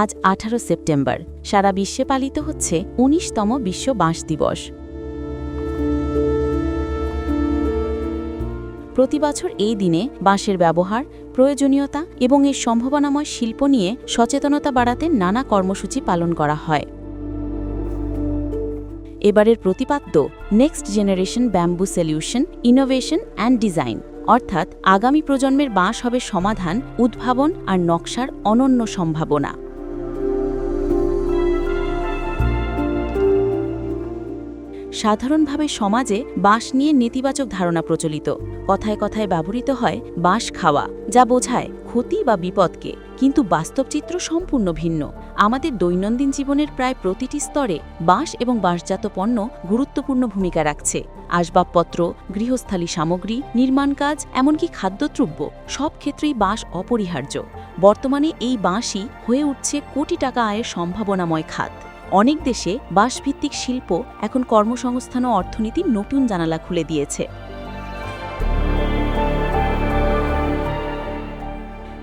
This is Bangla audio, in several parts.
আজ আঠারো সেপ্টেম্বর। সারা বিশ্বে পালিত হচ্ছে উনিশতম বিশ্ব বাঁশ দিবস। প্রতি বছর এই দিনে বাঁশের ব্যবহার, প্রয়োজনীয়তা এবং এর সম্ভাবনাময় শিল্প নিয়ে সচেতনতা বাড়াতে নানা কর্মসূচি পালন করা হয়। এবারের প্রতিপাদ্য next generation bamboo solution innovation and design অর্থাৎ আগামী প্রজন্মের বাঁশ হবে সমাধান, উদ্ভাবন আর নকশার অনন্য সম্ভাবনা। সাধারণভাবে সমাজে বাঁশ নিয়ে নেতিবাচক ধারণা প্রচলিত। কথায় কথায় ব্যবহৃত হয়, বাঁশ খাওয়া যা বোঝায় ক্ষতি বা বিপদকে। কিন্তু বাস্তব চিত্র সম্পূর্ণ ভিন্ন। আমাদের দৈনন্দিন জীবনের প্রায় প্রতিটি স্তরে বাঁশ এবং বাঁশজাত পণ্য গুরুত্বপূর্ণ ভূমিকা রাখছে। আসবাবপত্র, গৃহস্থালী সামগ্রী, নির্মাণ কাজ, এমনকি খাদ্যদ্রব্য, সব ক্ষেত্রেই বাঁশ অপরিহার্য। বর্তমানে এই বাঁশই হয়ে উঠছে কোটি টাকা আয়ের সম্ভাবনাময় খাত। অনেক দেশে বাঁশভিত্তিক শিল্প এখন কর্মসংস্থান ও অর্থনীতির নতুন জানালা খুলে দিয়েছে।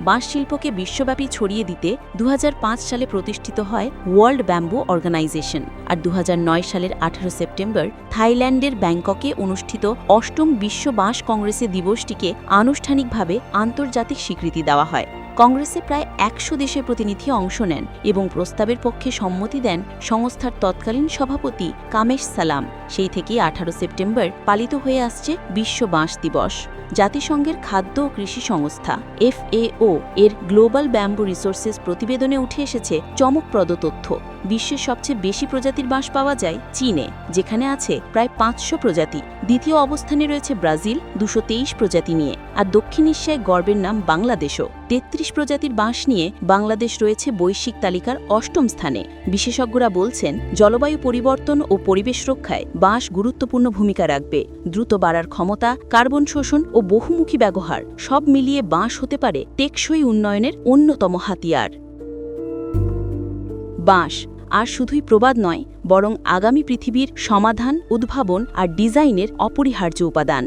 বাঁশ শিল্পকে বিশ্বব্যাপী ছড়িয়ে দিতে দু হাজার পাঁচ সালে প্রতিষ্ঠিত হয় ওয়ার্ল্ড ব্যাম্বু অর্গানাইজেশন আর দু হাজার নয় সালের আঠারো সেপ্টেম্বর থাইল্যান্ডের ব্যাংককে অনুষ্ঠিত অষ্টম বিশ্ব বাঁশ কংগ্রেসে দিবসটিকে আনুষ্ঠানিকভাবে আন্তর্জাতিক স্বীকৃতি দেওয়া হয়। কংগ্রেসে প্রায় একশো দেশের প্রতিনিধি অংশ নেন এবং প্রস্তাবের পক্ষে সম্মতি দেন সংস্থার তৎকালীন সভাপতি কামেশ সালাম। সেই থেকেই আঠারো সেপ্টেম্বর পালিত হয়ে আসছে বিশ্ব বাঁশ দিবস, জাতিসংঘের খাদ্য ও কৃষি সংস্থা, এফএও। এর গ্লোবাল ব্যাম্বু রিসোর্সেস প্রতিবেদনে উঠে এসেছে চমকপ্রদ তথ্য। বিশ্বের সবচেয়ে বেশি প্রজাতির বাঁশ পাওয়া যায় চীনে, যেখানে আছে প্রায় পাঁচশো প্রজাতি। দ্বিতীয় অবস্থানে রয়েছে ব্রাজিল, দুশো প্রজাতি নিয়ে। আর দক্ষিণ এশিয়ায় গর্বের নাম বাংলাদেশও। তেত্রিশ প্রজাতির বাঁশ নিয়ে বাংলাদেশ রয়েছে বৈশ্বিক তালিকার অষ্টম স্থানে। বিশেষজ্ঞরা বলছেন, জলবায়ু পরিবর্তন ও পরিবেশ রক্ষায় বাঁশ গুরুত্বপূর্ণ ভূমিকা রাখবে। দ্রুত বাড়ার ক্ষমতা, কার্বন শোষণ ও বহুমুখী ব্যবহার, সব মিলিয়ে বাঁশ হতে পারে টেকসই উন্নয়নের অন্যতম হাতিয়ার। বাঁশ আর শুধুই প্রবাদ নয় বরং আগামী পৃথিবীর সমাধান উদ্ভাবন আর ডিজাইনের অপরিহার্য উপাদান।